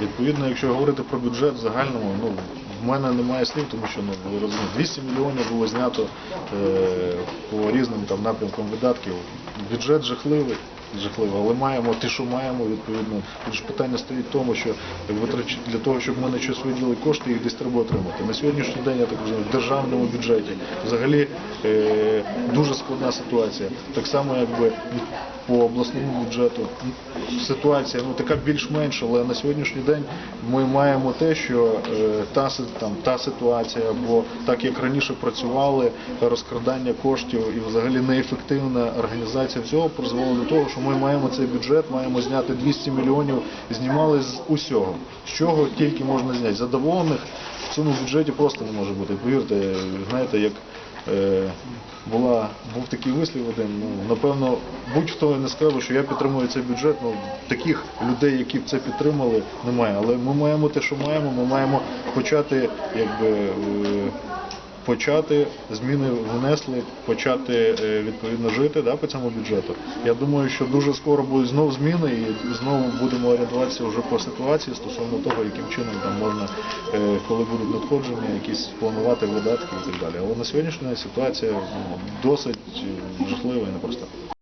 Відповідно, якщо говорити про бюджет в загальному, ну в мене немає слів, тому що ну ви розумієте, 200 мільйонів було знято е, по різним там напрямкам видатків. Бюджет жахливий. Жахливо, але маємо те, що маємо, відповідно. Тут ж питання стоїть в тому, що для того, щоб ми на щось виділили кошти, їх десь треба отримати. На сьогоднішній день, я так розумію, в державному бюджеті взагалі е, дуже складна ситуація. Так само, якби по обласному бюджету ситуація ну така більш-менш, але на сьогоднішній день ми маємо те, що е, та там та ситуація, або так як раніше працювали, розкрадання коштів і взагалі неефективна організація всього призвело до того, що ми маємо цей бюджет, маємо зняти 200 мільйонів, знімали з усього, з чого тільки можна зняти. Задоволених в цьому бюджеті просто не може бути. Повірте, знаєте, як е, була, був такий вислів один, ну, напевно, будь-хто не скаже, що я підтримую цей бюджет, ну, таких людей, які б це підтримали, немає. Але ми маємо те, що маємо, ми маємо почати, якби, е, почати, зміни внесли, почати е, відповідно жити да, по цьому бюджету. Я думаю, що дуже скоро будуть знову зміни і знову будемо орієнтуватися вже по ситуації стосовно того, яким чином там можна, е, коли будуть надходження, якісь планувати видатки і так далі. Але на сьогоднішній ситуація ну, досить е, жахлива і непроста.